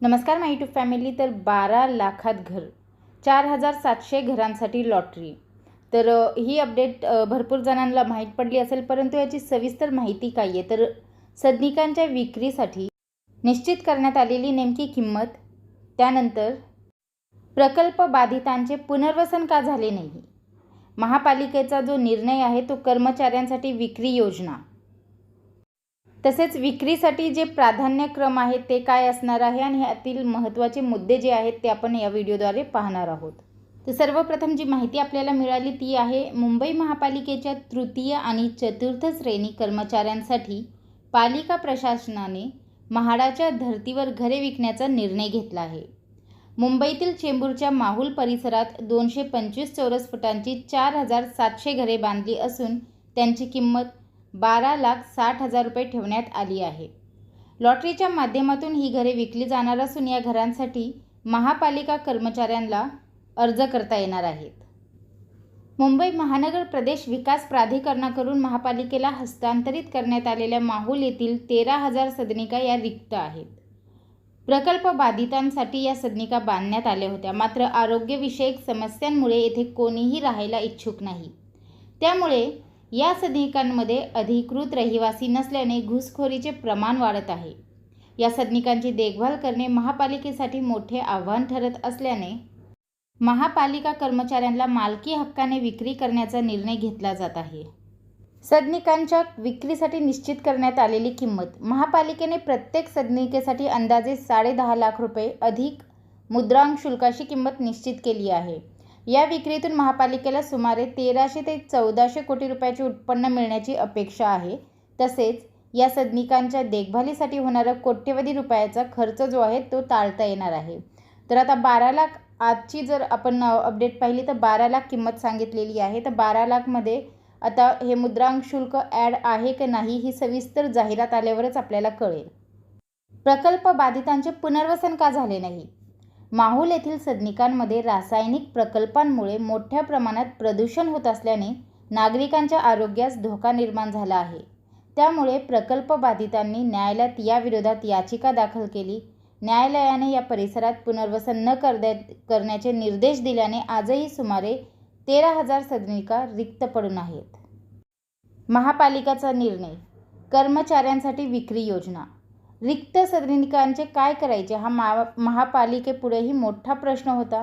नमस्कार माय to family. तर बारा लाखात घर चार हजार सातशे घरांसाठी लॉटरी. तर ही अपडेट भरपूर जणांना माहीत पडली असेल परंतु याची सविस्तर माहिती काय आहे? तर सदनिकांच्या विक्रीसाठी निश्चित करण्यात आलेली नेमकी किंमत त्यानंतर प्रकल्प बाधितांचे पुनर्वसन का झाले नाही? महापालिकेचा जो निर्णय आहे तो कर्मचाऱ्यांसाठी विक्री योजना. तसेच विक्रीसाठी जे प्राधान्यक्रम आहे ते काय असणार आहे आणि यातील महत्त्वाचे मुद्दे जे आहेत ते आपण या व्हिडिओद्वारे पाहणार आहोत. तर सर्वप्रथम जी माहिती आपल्याला मिळाली ती आहे मुंबई महापालिकेच्या तृतीय आणि चतुर्थ श्रेणी कर्मचाऱ्यांसाठी पालिका प्रशासनाने म्हाडाच्या धर्तीवर घरे विकण्याचा निर्णय घेतला आहे. मुंबईतील चेंबूरच्या माहुल परिसरात दोनशे पंचवीस चौरस फुटांची चार हजार सातशे घरे बांधली असून त्यांची किंमत बारा लाख साठ हजार रुपये ठेवण्यात आली आहे. लॉटरीच्या माध्यमातून ही घरे विकली जाणार असून या घरांसाठी महापालिका कर्मचाऱ्यांना अर्ज करता येणार आहेत. मुंबई महानगर प्रदेश विकास प्राधिकरणाकडून महापालिकेला हस्तांतरित करण्यात आलेल्या माहूल येथील तेरा हजार सदनिका या रिक्त आहेत. प्रकल्प बाधितांसाठी या सदनिका बांधण्यात आल्या होत्या. मात्र आरोग्यविषयक समस्यांमुळे येथे कोणीही राहायला इच्छुक नाही. त्यामुळे या सदनिकांमध्ये अधिकृत रहिवासी नसल्याने घुसखोरीचे प्रमाण वाढत आहे. या सदनिकांची देखभाल करणे महापालिकेसाठी मोठे आव्हान ठरत असल्याने महापालिका कर्मचाऱ्यांना मालकी हक्काने विक्री करण्याचा निर्णय घेतला जात आहे. सदनिकांच्या विक्रीसाठी निश्चित करण्यात आलेली किंमत महापालिकेने प्रत्येक सदनिकेसाठी अंदाजे साडेदहा लाख रुपये अधिक मुद्रांक शुल्काशी किंमत निश्चित केली आहे. या विक्रीतून महापालिकेला सुमारे तेराशे ते चौदाशे कोटी रुपयाचे उत्पन्न मिळण्याची अपेक्षा आहे. तसेच या सदनिकांच्या देखभालीसाठी होणारा कोट्यवधी रुपयाचा खर्च जो आहे तो टाळता येणार आहे. तर आता बारा लाख आजची जर आपण अपडेट पाहिली तर बारा लाख किंमत सांगितलेली आहे. तर बारा लाखमध्ये आता हे मुद्रांक शुल्क ॲड आहे की नाही ही सविस्तर जाहिरात आल्यावरच आपल्याला कळेल. प्रकल्प बाधितांचे पुनर्वसन का झाले नाही? माहुल येथील सदनिकांमध्ये रासायनिक प्रकल्पांमुळे मोठ्या प्रमाणात प्रदूषण होत असल्याने नागरिकांच्या आरोग्यास धोका निर्माण झाला आहे. त्यामुळे प्रकल्प बाधितांनी न्यायालयात याविरोधात याचिका दाखल केली. न्यायालयाने या परिसरात पुनर्वसन न करद्या करण्याचे निर्देश दिल्याने आजही सुमारे तेरा हजार सदनिका रिक्त पडून आहेत. महापालिकाचा निर्णय. कर्मचाऱ्यांसाठी विक्री योजना. रिक्त सदनिकांचे काय करायचे? हा मा महापालिकेपुढेही मोठा प्रश्न होता.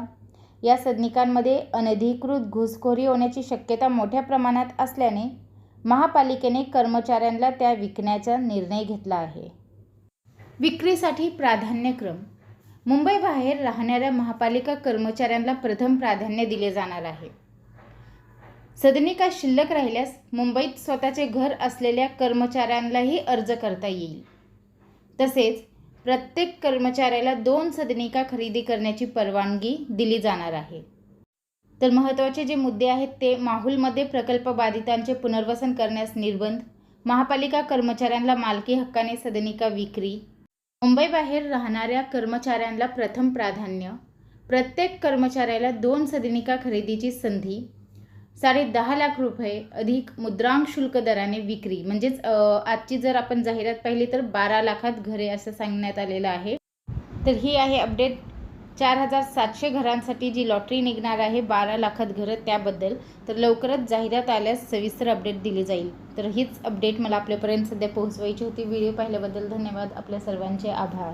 या सदनिकांमध्ये अनधिकृत घुसखोरी होण्याची शक्यता मोठ्या प्रमाणात असल्याने महापालिकेने कर्मचाऱ्यांना त्या विकण्याचा निर्णय घेतला आहे. विक्रीसाठी प्राधान्यक्रम. मुंबईबाहेर राहणाऱ्या महापालिका कर्मचाऱ्यांना प्रथम प्राधान्य दिले जाणार आहे. सदनिका शिल्लक राहिल्यास मुंबईत स्वतःचे घर असलेल्या कर्मचाऱ्यांनाही अर्ज करता येईल. तसेच प्रत्येक कर्मचाऱ्याला दोन सदनिका खरेदी करण्याची परवानगी दिली जाणार आहे. तर महत्त्वाचे जे मुद्दे आहेत ते माहुलमध्ये प्रकल्प बाधितांचे पुनर्वसन करण्यास निर्बंध महापालिका कर्मचाऱ्यांना मालकी हक्काने सदनिका विक्री मुंबईबाहेर राहणाऱ्या कर्मचाऱ्यांना प्रथम प्राधान्य प्रत्येक कर्मचाऱ्याला दोन सदनिका खरेदीची संधी साडे दहा लाख रुपये अधिक मुद्रांक शुल्क दराने विक्री. म्हणजेच आजची जर आपण जाहिरात पाहिली तर बारा लाखात घरे असं सांगण्यात आलेलं आहे. तर ही आहे अपडेट. चार हजार सातशे घरांसाठी जी लॉटरी निघणार आहे बारा लाखात घरं त्याबद्दल. तर लवकरच जाहिरात आल्यास सविस्तर अपडेट दिली जाईल. तर हीच अपडेट मला आपल्यापर्यंत सध्या पोहोचवायची होती. व्हिडिओ पाहिल्याबद्दल धन्यवाद. आपल्या सर्वांचे आभार.